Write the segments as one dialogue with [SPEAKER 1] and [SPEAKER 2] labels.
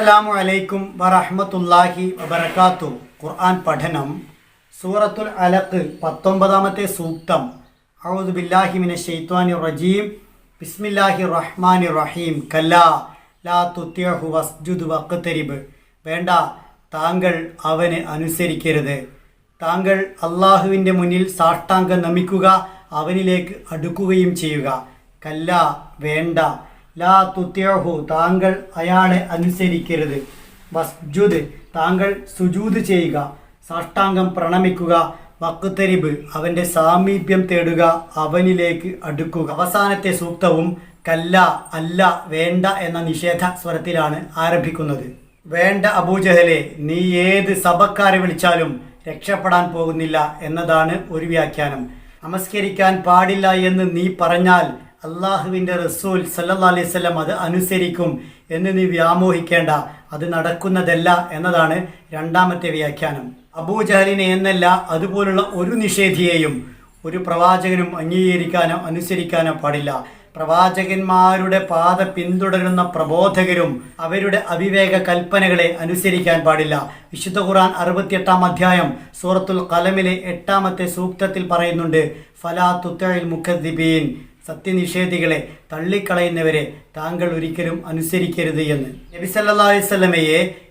[SPEAKER 1] അസ്സലാമു അലൈക്കും വറഹ്മത്തുള്ളാഹി വബറകാത്തു. ഖുർആൻ പഠനം സൂറത്തുൽ അലഖ് പത്തൊമ്പതാമത്തെ സൂക്തം. ഔദു ബില്ലാഹി മിന ശൈത്വാനിർ റജീം. ബിസ്മില്ലാഹി റഹ്മാനി റഹീം. കല്ലാ ലാ തുത്യഹു വസ്ജുദ് വഖ്തരിബ്. വേണ്ട താങ്കൾ അവനെ അനുസരിക്കരുത്. താങ്കൾ അള്ളാഹുവിന്റെ മുന്നിൽ സാഷ്ടാംഗം നമിക്കുക അവനിലേക്ക് അടുക്കുകയും ചെയ്യുക. കല്ല വേണ്ട ലാ തുത്യഹു താങ്കൾ അയാളെ അനുസരിക്കരുത്. വസ്ജുദ് താങ്കൾ സുജൂത് ചെയ്യുക. സാഷ്ടാംഗം പ്രണമിക്കുക. വക്കുത്തരിബ് അവന്റെ സാമീപ്യം തേടുക. അവനിലേക്ക് അടുക്കുക. അവസാനത്തെ സൂക്തവും കല്ല അല്ല വേണ്ട എന്ന നിഷേധ സ്വരത്തിലാണ് ആരംഭിക്കുന്നത്. വേണ്ട അബൂജഹലെ നീ ഏത് സഭക്കാരെ വിളിച്ചാലും രക്ഷപ്പെടാൻ പോകുന്നില്ല എന്നതാണ് ഒരു വ്യാഖ്യാനം. നമസ്കരിക്കാൻ പാടില്ല എന്ന് നീ പറഞ്ഞാൽ അള്ളാഹുവിന്റെ റസൂൽ സല്ലാ അലൈഹി സ്വലം അത് അനുസരിക്കും എന്ന് നീ വ്യാമോഹിക്കേണ്ട. അത് നടക്കുന്നതല്ല എന്നതാണ് രണ്ടാമത്തെ വ്യാഖ്യാനം. അബൂജഹലിനെ എന്നല്ല അതുപോലുള്ള ഒരു നിഷേധിയെയും ഒരു പ്രവാചകനും അംഗീകരിക്കാനോ അനുസരിക്കാനോ പാടില്ല. പ്രവാചകന്മാരുടെ പാത പിന്തുടരുന്ന പ്രബോധകരും അവരുടെ അവിവേക കൽപ്പനകളെ അനുസരിക്കാൻ പാടില്ല. വിശുദ്ധ ഖുർആൻ അറുപത്തിയെട്ടാം അധ്യായം സൂറത്തുൽ കലമിലെ എട്ടാമത്തെ സൂക്തത്തിൽ പറയുന്നുണ്ട് ഫലാ തുത്തഴിൽ മുഖദ്ദിബീൻ സത്യനിഷേധികളെ തള്ളിക്കളയുന്നവരെ താങ്കൾ ഒരിക്കലും അനുസരിക്കരുത് എന്ന്. നബി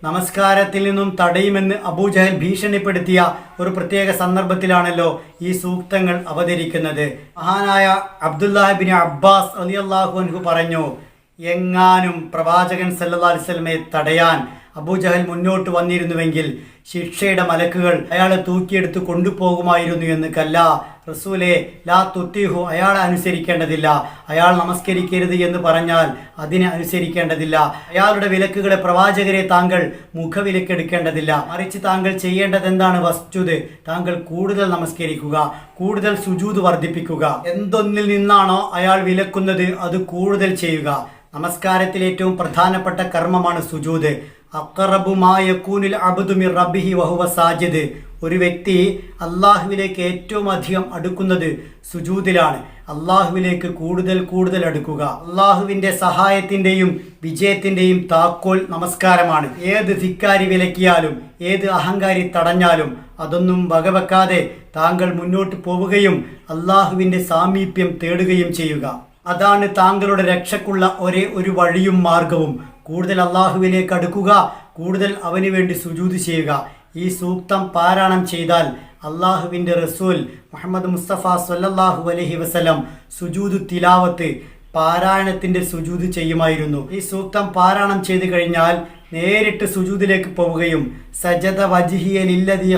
[SPEAKER 1] നമസ്കാരത്തിൽ നിന്നും തടയുമെന്ന് അബൂജഹൽ ഭീഷണിപ്പെടുത്തിയ ഒരു പ്രത്യേക സന്ദർഭത്തിലാണല്ലോ ഈ സൂക്തങ്ങൾ അവതരിക്കുന്നത്. മഹാനായ അബ്ദുല്ലാഹിബിൻ അബ്ബാസ് അലി അള്ളാഹു പറഞ്ഞു എങ്ങാനും പ്രവാചകൻ സല്ലാ അലിസ്ലമയെ തടയാൻ അബൂജഹൽ മുന്നോട്ട് വന്നിരുന്നുവെങ്കിൽ ശിക്ഷയുടെ മലക്കുകൾ അയാളെ തൂക്കിയെടുത്ത് കൊണ്ടുപോകുമായിരുന്നു എന്ന് കല്ല റസൂലെ ലാ തുത്തിഹു അയാളെ അനുസരിക്കേണ്ടതില്ല. അയാൾ നമസ്കരിക്കരുത് എന്ന് പറഞ്ഞാൽ അതിനെ അനുസരിക്കേണ്ടതില്ല. അയാളുടെ വിലക്കുകളെ പ്രവാചകരെ താങ്കൾ മുഖവിലക്കെടുക്കേണ്ടതില്ല. മറിച്ച് താങ്കൾ ചെയ്യേണ്ടത് എന്താണ് വസ്തുത്? താങ്കൾ കൂടുതൽ നമസ്കരിക്കുക കൂടുതൽ സുജൂത് വർദ്ധിപ്പിക്കുക. എന്തൊന്നിൽ നിന്നാണോ അയാൾ വിലക്കുന്നത് അത് കൂടുതൽ ചെയ്യുക. നമസ്കാരത്തിൽ ഏറ്റവും പ്രധാനപ്പെട്ട കർമ്മമാണ് സുജൂത്. സാജിദ്. ഒരു വ്യക്തി അള്ളാഹുവിലേക്ക് ഏറ്റവും അധികം അടുക്കുന്നത് സുജൂതിലാണ്. അള്ളാഹുവിലേക്ക് കൂടുതൽ കൂടുതൽ അടുക്കുക. അള്ളാഹുവിന്റെ സഹായത്തിന്റെയും വിജയത്തിന്റെയും താക്കോൽ നമസ്കാരമാണ്. ഏത് ധിക്കാരി വിലക്കിയാലും ഏത് അഹങ്കാരി തടഞ്ഞാലും അതൊന്നും വകവെക്കാതെ താങ്കൾ മുന്നോട്ട് പോവുകയും അള്ളാഹുവിന്റെ സാമീപ്യം തേടുകയും ചെയ്യുക. അതാണ് താങ്കളുടെ രക്ഷക്കുള്ള ഒരേ ഒരു വഴിയും മാർഗവും. കൂടുതൽ അള്ളാഹുവിലേക്ക് അടുക്കുക കൂടുതൽ അവന് വേണ്ടി സുജൂത് ചെയ്യുക. ഈ സൂക്തം പാരായണം ചെയ്താൽ അള്ളാഹുവിന്റെ റസൂൽ മുഹമ്മദ് മുസ്തഫ സല്ലല്ലാഹു അലഹി വസ്ലം സുജൂദ് തിലാവത്ത് പാരായണത്തിന്റെ സുജൂദ് ചെയ്യുമായിരുന്നു. ഈ സൂക്തം പാരായണം ചെയ്തു കഴിഞ്ഞാൽ നേരിട്ട് സുജൂദിലേക്ക് പോവുകയും സജദ വജിഹിയലില്ലതി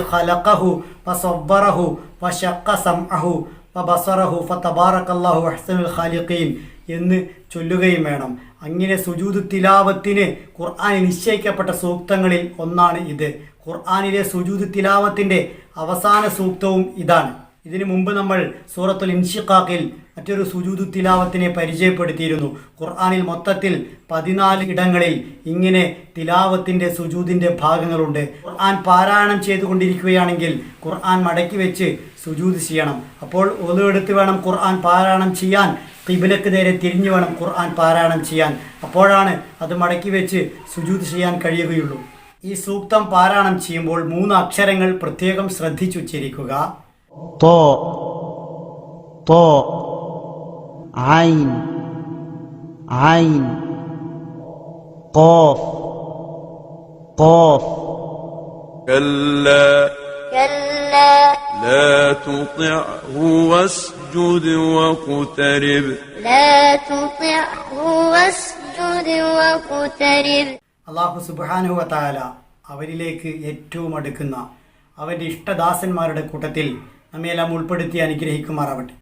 [SPEAKER 1] ഖാലിഖീൻ എന്ന് ചൊല്ലുകയും വേണം. അങ്ങനെ സുജൂദ് തിലാവത്തിന് ഖുർആൻ നിശ്ചയിക്കപ്പെട്ട സൂക്തങ്ങളിൽ ഒന്നാണ് ഇത്. ഖുർആാനിലെ സുജൂദ് തിലാവത്തിന്റെ അവസാന സൂക്തവും ഇതാണ്. ഇതിനു മുമ്പ് നമ്മൾ സൂറത്തുൽ ഇൻഷിഖാഖിൽ മറ്റൊരു സുജൂദ് തിലാവത്തിനെ പരിചയപ്പെടുത്തിയിരുന്നു. ഖുർആാനിൽ മൊത്തത്തിൽ പതിനാല് ഇടങ്ങളിൽ ഇങ്ങനെ തിലാവത്തിന്റെ സുജൂദിന്റെ ഭാഗങ്ങളുണ്ട്. ഖുർആൻ പാരായണം ചെയ്തുകൊണ്ടിരിക്കുകയാണെങ്കിൽ ഖുർആൻ മടക്കി വെച്ച് സുജൂദ് ചെയ്യണം. അപ്പോൾ ഒതുവെടുത്ത് വേണം ഖുർആൻ പാരായണം ചെയ്യാൻ. കിബിലക്ക് നേരെ തിരിഞ്ഞു വേണം ഖുർആൻ പാരായണം ചെയ്യാൻ അപ്പോഴാണ് അത് മടക്കി വെച്ച് സുജൂദ് ചെയ്യാൻ കഴിയുകയുള്ളൂ ഈ സൂക്തം പാരായണം ചെയ്യുമ്പോൾ മൂന്ന് അക്ഷരങ്ങൾ പ്രത്യേകം ശ്രദ്ധിച്ചുച്ചരിക്കുക
[SPEAKER 2] طاء طاء عين عين قاف قاف
[SPEAKER 3] كلا
[SPEAKER 4] كلا
[SPEAKER 3] لا تطعه واسجد واقترب
[SPEAKER 4] لا تطعه واسجد واقترب
[SPEAKER 1] അള്ളാഹു സുബാനുഹ താല അവരിലേക്ക് ഏറ്റവും അടുക്കുന്ന അവൻ്റെ ഇഷ്ടദാസന്മാരുടെ കൂട്ടത്തിൽ നമ്മയെല്ലാം ഉൾപ്പെടുത്തി അനുഗ്രഹിക്കുമാറാവട്ടെ